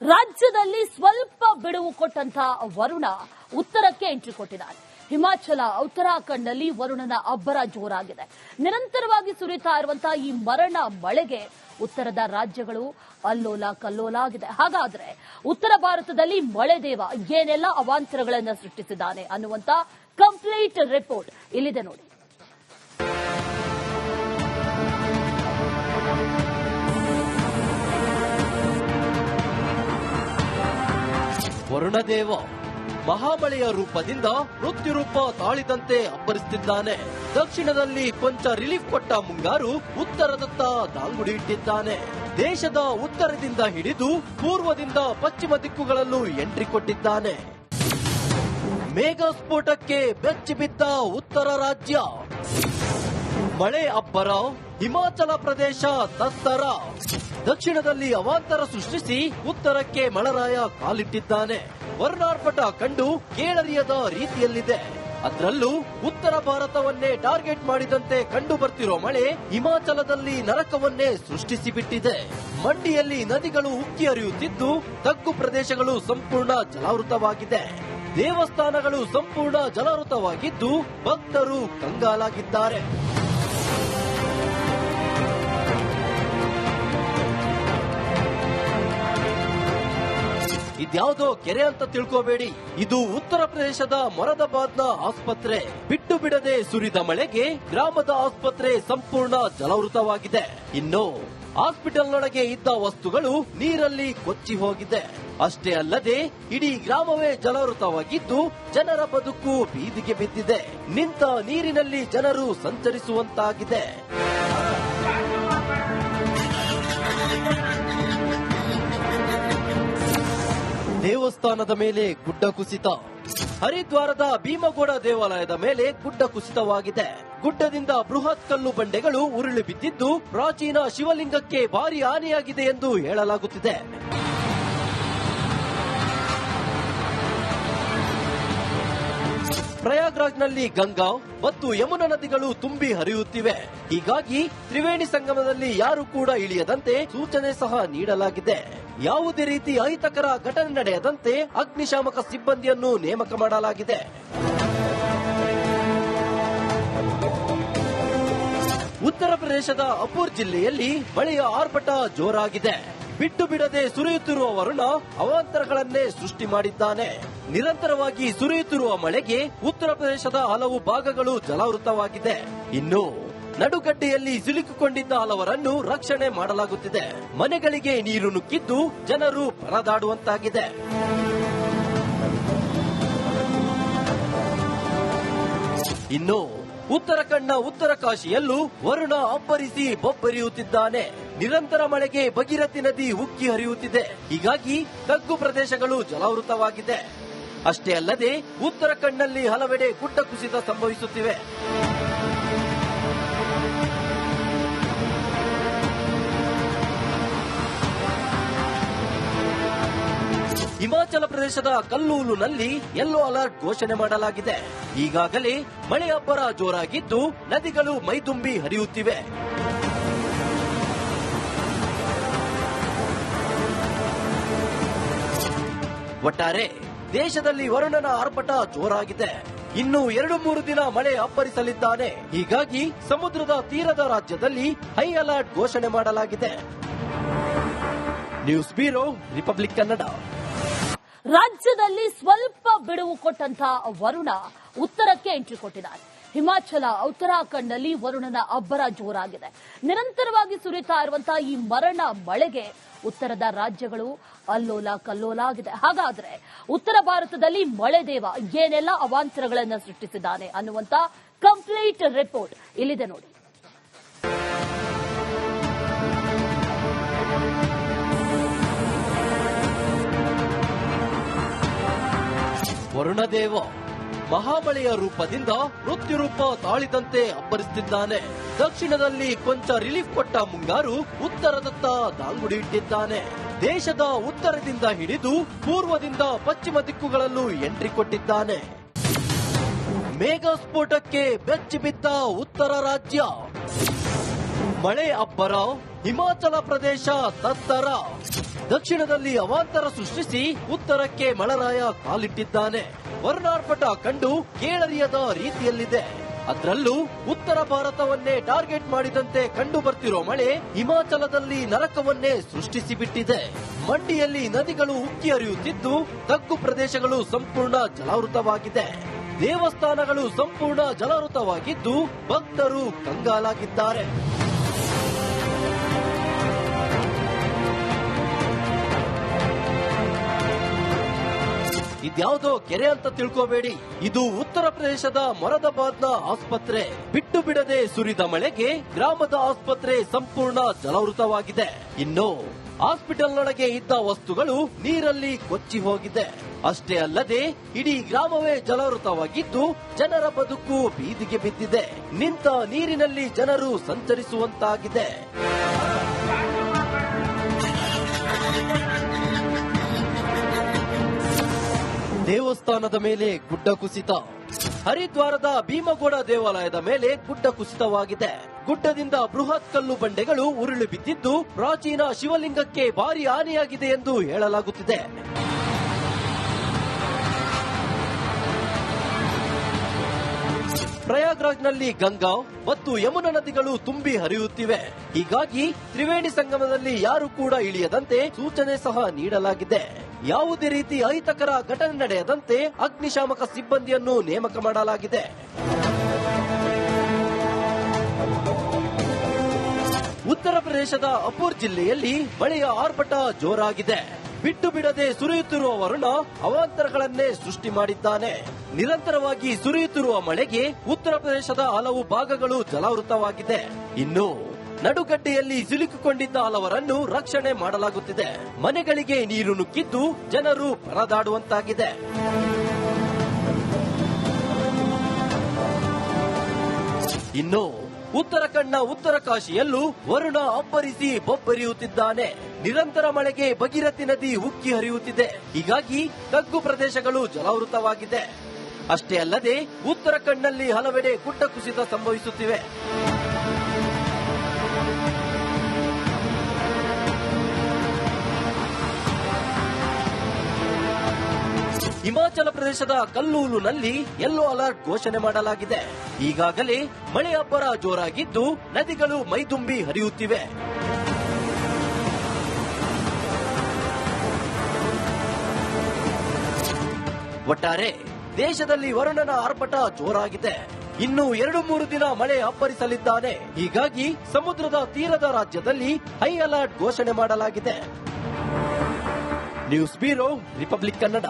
ರಾಜ್ಯದಲ್ಲಿ ಸ್ವಲ್ಪ ಬಿಡುವು ಕೊಟ್ಟಂತ ವರುಣ ಉತ್ತರಕ್ಕೆ ಎಂಟ್ರಿ ಕೊಟ್ಟಿದ್ದಾರೆ. ಹಿಮಾಚಲ ಉತ್ತರಾಖಂಡ್ನಲ್ಲಿ ವರುಣನ ಅಬ್ಬರ ಜೋರಾಗಿದೆ. ನಿರಂತರವಾಗಿ ಸುರಿತಾ ಇರುವಂತಹ ಈ ಮರಣ ಮಳೆಗೆ ಉತ್ತರದ ರಾಜ್ಯಗಳು ಅಲ್ಲೋಲ ಕಲ್ಲೋಲ ಆಗಿದೆ ಹಾಗಾದ್ರೆ ಉತ್ತರ ಭಾರತದಲ್ಲಿ ಮಳೆ ದೇವ ಏನೆಲ್ಲ ಅವಾಂತರಗಳನ್ನು ಸೃಷ್ಟಿಸಿದ್ದಾನೆ ಅನ್ನುವಂತ ಕಂಪ್ಲೀಟ್ ರಿಪೋರ್ಟ್ ಇಲ್ಲಿದೆ ನೋಡಿ. ವರುಣದೇವ. ಮಹಾಬಳೆಯ ರೂಪದಿಂದ ಮೃತ್ಯು ರೂಪ ತಾಳಿದಂತೆ ಅಬ್ಬರಿಸುತ್ತಿದ್ದಾನೆ ದಕ್ಷಿಣದಲ್ಲಿ ಕೊಂಚ ರಿಲೀಫ್ ಕೊಟ್ಟ ಮುಂಗಾರು ಉತ್ತರದತ್ತ ದಾಂಗುಡಿ ಇಟ್ಟಿದ್ದಾನೆ. ದೇಶದ ಉತ್ತರದಿಂದ ಹಿಡಿದು ಪೂರ್ವದಿಂದ ಪಶ್ಚಿಮ ದಿಕ್ಕುಗಳಲ್ಲೂ ಎಂಟ್ರಿ ಕೊಟ್ಟಿದ್ದಾನೆ. ಮೇಘ ಸ್ಫೋಟಕ್ಕೆ ಬೆಚ್ಚಿಬಿದ್ದ ಉತ್ತರ ರಾಜ್ಯ. ಮಳೆ ಅಬ್ಬರ, ಹಿಮಾಚಲ ಪ್ರದೇಶ ತತ್ತರ ದಕ್ಷಿಣದಲ್ಲಿ ಅವಾಂತರ ಸೃಷ್ಟಿಸಿ ಉತ್ತರಕ್ಕೆ ಮಳರಾಯ ಕಾಲಿಟ್ಟಿದ್ದಾನೆ. ವರ್ಣಾರ್ಪಟ ಕಂಡು ಕೇಳರಿಯದ ರೀತಿಯಲ್ಲಿದೆ. ಅದರಲ್ಲೂ ಉತ್ತರ ಭಾರತವನ್ನೇ ಟಾರ್ಗೆಟ್ ಮಾಡಿದಂತೆ ಕಂಡು ಬರ್ತಿರೋ ಮಳೆ ಹಿಮಾಚಲದಲ್ಲಿ ನರಕವನ್ನೇ ಸೃಷ್ಟಿಸಿಬಿಟ್ಟಿದೆ. ಮಂಡಿಯಲ್ಲಿ ನದಿಗಳು ಉಕ್ಕಿ ಹರಿಯುತ್ತಿದ್ದು ತಗ್ಗು ಪ್ರದೇಶಗಳು ಸಂಪೂರ್ಣ ಜಲಾವೃತವಾಗಿದೆ. ದೇವಸ್ಥಾನಗಳು ಸಂಪೂರ್ಣ ಜಲಾವೃತವಾಗಿದ್ದು ಭಕ್ತರು ಕಂಗಾಲಾಗಿದ್ದಾರೆ. ಇದ್ಯಾವುದೋ ಕೆರೆ ಅಂತ ತಿಳ್ಕೋಬೇಡಿ. ಇದು ಉತ್ತರ ಪ್ರದೇಶದ ಮೊರದಾಬಾದ್ನ ಆಸ್ಪತ್ರೆ. ಬಿಟ್ಟು ಬಿಡದೆ ಸುರಿದ ಮಳೆಗೆ ಗ್ರಾಮದ ಆಸ್ಪತ್ರೆ ಸಂಪೂರ್ಣ ಜಲಾವೃತವಾಗಿದೆ. ಇನ್ನು ಹಾಸ್ಪಿಟಲ್ನೊಳಗೆ ಇದ್ದ ವಸ್ತುಗಳು ನೀರಲ್ಲಿ ಕೊಚ್ಚಿ ಹೋಗಿದೆ. ಅಷ್ಟೇ ಅಲ್ಲದೆ, ಇಡೀ ಗ್ರಾಮವೇ ಜಲಾವೃತವಾಗಿದ್ದು ಜನರ ಬದುಕು ಬೀದಿಗೆ ಬಿದ್ದಿದೆ. ನಿಂತ ನೀರಿನಲ್ಲಿ ಜನರು ಸಂಚರಿಸುವಂತಾಗಿದೆ. ದೇವಸ್ಥಾನದ ಮೇಲೆ ಗುಡ್ಡ ಕುಸಿತ. ಹರಿದ್ವಾರದ ಭೀಮಗೌಡ ದೇವಾಲಯದ ಮೇಲೆ ಗುಡ್ಡ ಕುಸಿತವಾಗಿದೆ. ಗುಡ್ಡದಿಂದ ಬೃಹತ್ ಕಲ್ಲು ಬಂಡೆಗಳು ಉರುಳಿ ಬಿದ್ದಿದ್ದು, ಪ್ರಾಚೀನ ಶಿವಲಿಂಗಕ್ಕೆ ಭಾರಿ ಹಾನಿಯಾಗಿದೆ ಎಂದು ಹೇಳಲಾಗುತ್ತಿದೆ. ಪ್ರಯಾಗ್ರಾಜ್ನಲ್ಲಿ ಗಂಗಾ ಮತ್ತು ಯಮುನಾ ನದಿಗಳು ತುಂಬಿ ಹರಿಯುತ್ತಿವೆ. ಹೀಗಾಗಿ ತ್ರಿವೇಣಿ ಸಂಗಮದಲ್ಲಿ ಯಾರು ಕೂಡ ಇಳಿಯದಂತೆ ಸೂಚನೆ ಸಹ ನೀಡಲಾಗಿದೆ. ಯಾವುದೇ ರೀತಿ ಅಹಿತಕರ ಘಟನೆ ನಡೆಯದಂತೆ ಅಗ್ನಿಶಾಮಕ ಸಿಬ್ಬಂದಿಯನ್ನು ನೇಮಕ ಮಾಡಲಾಗಿದೆ. ಉತ್ತರ ಪ್ರದೇಶದ ಅಪೂರ್ ಜಿಲ್ಲೆಯಲ್ಲಿ ಮಳೆಯ ಆರ್ಭಟ ಜೋರಾಗಿದೆ. ಬಿಟ್ಟು ಬಿಡದೆ ಸುರಿಯುತ್ತಿರುವ ವರುಣ ಅವಾಂತರಗಳನ್ನೇ ಸೃಷ್ಟಿ ಮಾಡಿದ್ದಾನೆ. ನಿರಂತರವಾಗಿ ಸುರಿಯುತ್ತಿರುವ ಮಳೆಗೆ ಉತ್ತರ ಪ್ರದೇಶದ ಹಲವು ಭಾಗಗಳು ಜಲಾವೃತವಾಗಿದೆ. ಇನ್ನು ನಡುಗಡ್ಡೆಯಲ್ಲಿ ಸಿಲುಕಿಕೊಂಡಿದ್ದ ಹಲವರನ್ನು ರಕ್ಷಣೆ ಮಾಡಲಾಗುತ್ತಿದೆ. ಮನೆಗಳಿಗೆ ನೀರು ನುಗ್ಗಿದ್ದು ಜನರು ಪರದಾಡುವಂತಾಗಿದೆ. ಇನ್ನು ಉತ್ತರಾಖಂಡ್ನ ಉತ್ತರ ಕಾಶಿಯಲ್ಲೂ ವರುಣ ಅಬ್ಬರಿಸಿ ಬೊಬ್ಬರಿಯುತ್ತಿದ್ದಾನೆ. ನಿರಂತರ ಮಳೆಗೆ ಭಗೀರಥಿ ನದಿ ಉಕ್ಕಿ ಹರಿಯುತ್ತಿದೆ. ಹೀಗಾಗಿ ತಗ್ಗು ಪ್ರದೇಶಗಳು ಜಲಾವೃತವಾಗಿದೆ. ಅಷ್ಟೇ ಅಲ್ಲದೆ ಉತ್ತರಾಖಂಡ್ನಲ್ಲಿ ಹಲವೆಡೆ ಗುಡ್ಡ ಕುಸಿತ ಸಂಭವಿಸುತ್ತಿವೆ. ಹಿಮಾಚಲ ಪ್ರದೇಶದ ಕಲ್ಲೂಲುನಲ್ಲಿ ಯೆಲ್ಲೋ ಅಲರ್ಟ್ ಘೋಷಣೆ ಮಾಡಲಾಗಿದೆ. ಈಗಾಗಲೇ ಮಳೆ ಅಬ್ಬರ ಜೋರಾಗಿದ್ದು ನದಿಗಳು ಮೈದುಂಬಿ ಹರಿಯುತ್ತಿವೆ. ಒಟ್ಟಾರೆ ದೇಶದಲ್ಲಿ ವರುಣನ ಆರ್ಭಟ ಜೋರಾಗಿದೆ. ಇನ್ನು ಎರಡು ಮೂರು ದಿನ ಮಳೆ ಅಪ್ಪರಿಸಲಿದ್ದಾನೆ ಹೀಗಾಗಿ ಸಮುದ್ರದ ತೀರದ ರಾಜ್ಯದಲ್ಲಿ ಹೈ ಅಲರ್ಟ್ ಘೋಷಣೆ ಮಾಡಲಾಗಿದೆ. ನ್ಯೂಸ್ ಬ್ಯೂರೋ ರಿಪಬ್ಲಿಕ್ ಕನ್ನಡ ರಾಜ್ಯದಲ್ಲಿ ಸ್ವಲ್ಪ ಬಿಡುವು ಕೊಟ್ಟಂತ ವರುಣ ಉತ್ತರಕ್ಕೆ ಎಂಟ್ರಿ ಕೊಟ್ಟಿದ್ದಾರೆ. ಹಿಮಾಚಲ ಉತ್ತರಾಖಂಡ್ನಲ್ಲಿ ವರುಣನ ಅಬ್ಬರ ಜೋರಾಗಿದೆ. ನಿರಂತರವಾಗಿ ಸುರಿತಾ ಇರುವಂತಹ ಈ ಮರಣ ಮಳೆಗೆ ಉತ್ತರದ ರಾಜ್ಯಗಳು ಅಲ್ಲೋಲ ಕಲ್ಲೋಲ ಆಗಿದೆ. ಹಾಗಾದ್ರೆ ಉತ್ತರ ಭಾರತದಲ್ಲಿ ಮಳೆ ದೇವ ಏನೆಲ್ಲ ಅವಾಂತರಗಳನ್ನು ಸೃಷ್ಟಿಸಿದ್ದಾನೆ ಅನ್ನುವಂತ ಕಂಪ್ಲೀಟ್ ರಿಪೋರ್ಟ್ ಇಲ್ಲಿದೆ ನೋಡಿ. ವರುಣದೇವ ಮಹಾಮಳೆಯ ರೂಪದಿಂದ ಮೃತ್ಯು ರೂಪ ತಾಳಿದಂತೆ ಅಬ್ಬರಿಸುತ್ತಿದ್ದಾನೆ. ದಕ್ಷಿಣದಲ್ಲಿ ಕೊಂಚ ರಿಲೀಫ್ ಕೊಟ್ಟ ಮುಂಗಾರು ಉತ್ತರದತ್ತ ದಾಂಗುಡಿ ಇಟ್ಟಿದ್ದಾನೆ. ದೇಶದ ಉತ್ತರದಿಂದ ಹಿಡಿದು ಪೂರ್ವದಿಂದ ಪಶ್ಚಿಮ ದಿಕ್ಕುಗಳಲ್ಲೂ ಎಂಟ್ರಿ ಕೊಟ್ಟಿದ್ದಾನೆ. ಮೇಘಸ್ಫೋಟಕ್ಕೆ ಬೆಚ್ಚಿ ಬಿದ್ದ ಉತ್ತರ ರಾಜ್ಯ. ಮಳೆ ಅಬ್ಬರ, ಹಿಮಾಚಲ ಪ್ರದೇಶ ತತ್ತರ ದಕ್ಷಿಣದಲ್ಲಿ ಅವಾಂತರ ಸೃಷ್ಟಿಸಿ ಉತ್ತರಕ್ಕೆ ಮಳರಾಯ ಕಾಲಿಟ್ಟಿದ್ದಾನೆ. ವರ್ಣಾರ್ಪಟ ಕಂಡು ಕೇಳರಿಯದ ರೀತಿಯಲ್ಲಿದೆ. ಅದರಲ್ಲೂ ಉತ್ತರ ಭಾರತವನ್ನೇ ಟಾರ್ಗೆಟ್ ಮಾಡಿದಂತೆ ಕಂಡು ಬರ್ತಿರೋ ಮಳೆ ಹಿಮಾಚಲದಲ್ಲಿ ನರಕವನ್ನೇ ಸೃಷ್ಟಿಸಿಬಿಟ್ಟಿದೆ. ಮಂಡಿಯಲ್ಲಿ ನದಿಗಳು ಉಕ್ಕಿ ಹರಿಯುತ್ತಿದ್ದು ತಗ್ಗು ಪ್ರದೇಶಗಳು ಸಂಪೂರ್ಣ ಜಲಾವೃತವಾಗಿದೆ. ದೇವಸ್ಥಾನಗಳು ಸಂಪೂರ್ಣ ಜಲಾವೃತವಾಗಿದ್ದು ಭಕ್ತರು ಕಂಗಾಲಾಗಿದ್ದಾರೆ. ಇದ್ಯಾವುದೋ ಕೆರೆ ಅಂತ ತಿಳ್ಕೋಬೇಡಿ. ಇದು ಉತ್ತರ ಪ್ರದೇಶದ ಮೊರದಾಬಾದ್ನ ಆಸ್ಪತ್ರೆ. ಬಿಟ್ಟು ಬಿಡದೆ ಸುರಿದ ಮಳೆಗೆ ಗ್ರಾಮದ ಆಸ್ಪತ್ರೆ ಸಂಪೂರ್ಣ ಜಲಾವೃತವಾಗಿದೆ. ಇನ್ನು ಹಾಸ್ಪಿಟಲ್ನೊಳಗೆ ಇದ್ದ ವಸ್ತುಗಳು ನೀರಲ್ಲಿ ಕೊಚ್ಚಿ ಹೋಗಿದೆ. ಅಷ್ಟೇ ಅಲ್ಲದೆ ಇಡೀ ಗ್ರಾಮವೇ ಜಲಾವೃತವಾಗಿದ್ದು ಜನರ ಬದುಕು ಬೀದಿಗೆ ಬಿದ್ದಿದೆ. ನಿಂತ ನೀರಿನಲ್ಲಿ ಜನರು ಸಂಚರಿಸುವಂತಾಗಿದೆ. ದೇವಸ್ಥಾನದ ಮೇಲೆ ಗುಡ್ಡ ಕುಸಿತ. ಹರಿದ್ವಾರದ ಭೀಮಗೋಡ ದೇವಾಲಯದ ಮೇಲೆ ಗುಡ್ಡ ಕುಸಿತವಾಗಿದೆ. ಗುಡ್ಡದಿಂದ ಬೃಹತ್ ಕಲ್ಲು ಬಂಡೆಗಳು ಉರುಳಿ ಬಿದ್ದಿದ್ದು, ಪ್ರಾಚೀನ ಶಿವಲಿಂಗಕ್ಕೆ ಭಾರಿ ಹಾನಿಯಾಗಿದೆ ಎಂದು ಹೇಳಲಾಗುತ್ತಿದೆ. ಪ್ರಯಾಗ್ರಾಜ್ನಲ್ಲಿ ಗಂಗಾ, ಮತ್ತು ಯಮುನಾ ನದಿಗಳು ತುಂಬಿ ಹರಿಯುತ್ತಿವೆ. ಹೀಗಾಗಿ ತ್ರಿವೇಣಿ ಸಂಗಮದಲ್ಲಿ ಯಾರು ಕೂಡ ಇಳಿಯದಂತೆ ಸೂಚನೆ ಸಹ ನೀಡಲಾಗಿದೆ. ಯಾವುದೇ ರೀತಿ ಅಹಿತಕರ ಘಟನೆ ನಡೆಯದಂತೆ ಅಗ್ನಿಶಾಮಕ ಸಿಬ್ಬಂದಿಯನ್ನು ನೇಮಕ ಮಾಡಲಾಗಿದೆ. ಉತ್ತರ ಪ್ರದೇಶದ ಅಪೂರ್ ಜಿಲ್ಲೆಯಲ್ಲಿ ಮಳೆಯ ಆರ್ಭಟ ಜೋರಾಗಿದೆ. ಬಿಟ್ಟು ಬಿಡದೆ ಸುರಿಯುತ್ತಿರುವ ವರುಣ ಅವಾಂತರಗಳನ್ನೇ ಸೃಷ್ಟಿ ಮಾಡಿದ್ದಾನೆ. ನಿರಂತರವಾಗಿ ಸುರಿಯುತ್ತಿರುವ ಮಳೆಗೆ ಉತ್ತರ ಪ್ರದೇಶದ ಹಲವು ಭಾಗಗಳು ಜಲಾವೃತವಾಗಿದೆ. ಇನ್ನು ನಡುಗಡ್ಡೆಯಲ್ಲಿ ಸಿಲುಕಿಕೊಂಡಿದ್ದ ಹಲವರನ್ನು ರಕ್ಷಣೆ ಮಾಡಲಾಗುತ್ತಿದೆ. ಮನೆಗಳಿಗೆ ನೀರು ನುಗ್ಗಿದ್ದು ಜನರು ಪರದಾಡುವಂತಾಗಿದೆ. ಇನ್ನು ಉತ್ತರಾಖಂಡ್ನ ಉತ್ತರ ಕಾಶಿಯಲ್ಲೂ ವರುಣ ಅಬ್ಬರಿಸಿ ಬೊಬ್ಬರಿಯುತ್ತಿದ್ದಾನೆ. ನಿರಂತರ ಮಳೆಗೆ ಭಗೀರಥಿ ನದಿ ಉಕ್ಕಿ ಹರಿಯುತ್ತಿದೆ. ಹೀಗಾಗಿ ತಗ್ಗು ಪ್ರದೇಶಗಳು ಜಲಾವೃತವಾಗಿದೆ. ಅಷ್ಟೇ ಅಲ್ಲದೆ ಉತ್ತರಾಖಂಡ್ನಲ್ಲಿ ಹಲವೆಡೆ ಗುಡ್ಡ ಕುಸಿತ ಸಂಭವಿಸುತ್ತಿವೆ. ಹಿಮಾಚಲ ಪ್ರದೇಶದ ಕಲ್ಲೂಲುನಲ್ಲಿ ಯೆಲ್ಲೋ ಅಲರ್ಟ್ ಘೋಷಣೆ ಮಾಡಲಾಗಿದೆ. ಈಗಾಗಲೇ ಮಳೆ ಅಬ್ಬರ ಜೋರಾಗಿದ್ದು ನದಿಗಳು ಮೈದುಂಬಿ ಹರಿಯುತ್ತಿವೆ. ಒಟ್ಟಾರೆ ದೇಶದಲ್ಲಿ ವರುಣನ ಆರ್ಭಟ ಜೋರಾಗಿದೆ. ಇನ್ನು ಎರಡು ಮೂರು ದಿನ ಮಳೆ ಅಪ್ಪರಿಸಲಿದ್ದಾನೆ ಹೀಗಾಗಿ ಸಮುದ್ರದ ತೀರದ ರಾಜ್ಯದಲ್ಲಿ ಹೈ ಅಲರ್ಟ್ ಘೋಷಣೆ ಮಾಡಲಾಗಿದೆ. News bureau Republic Kannada.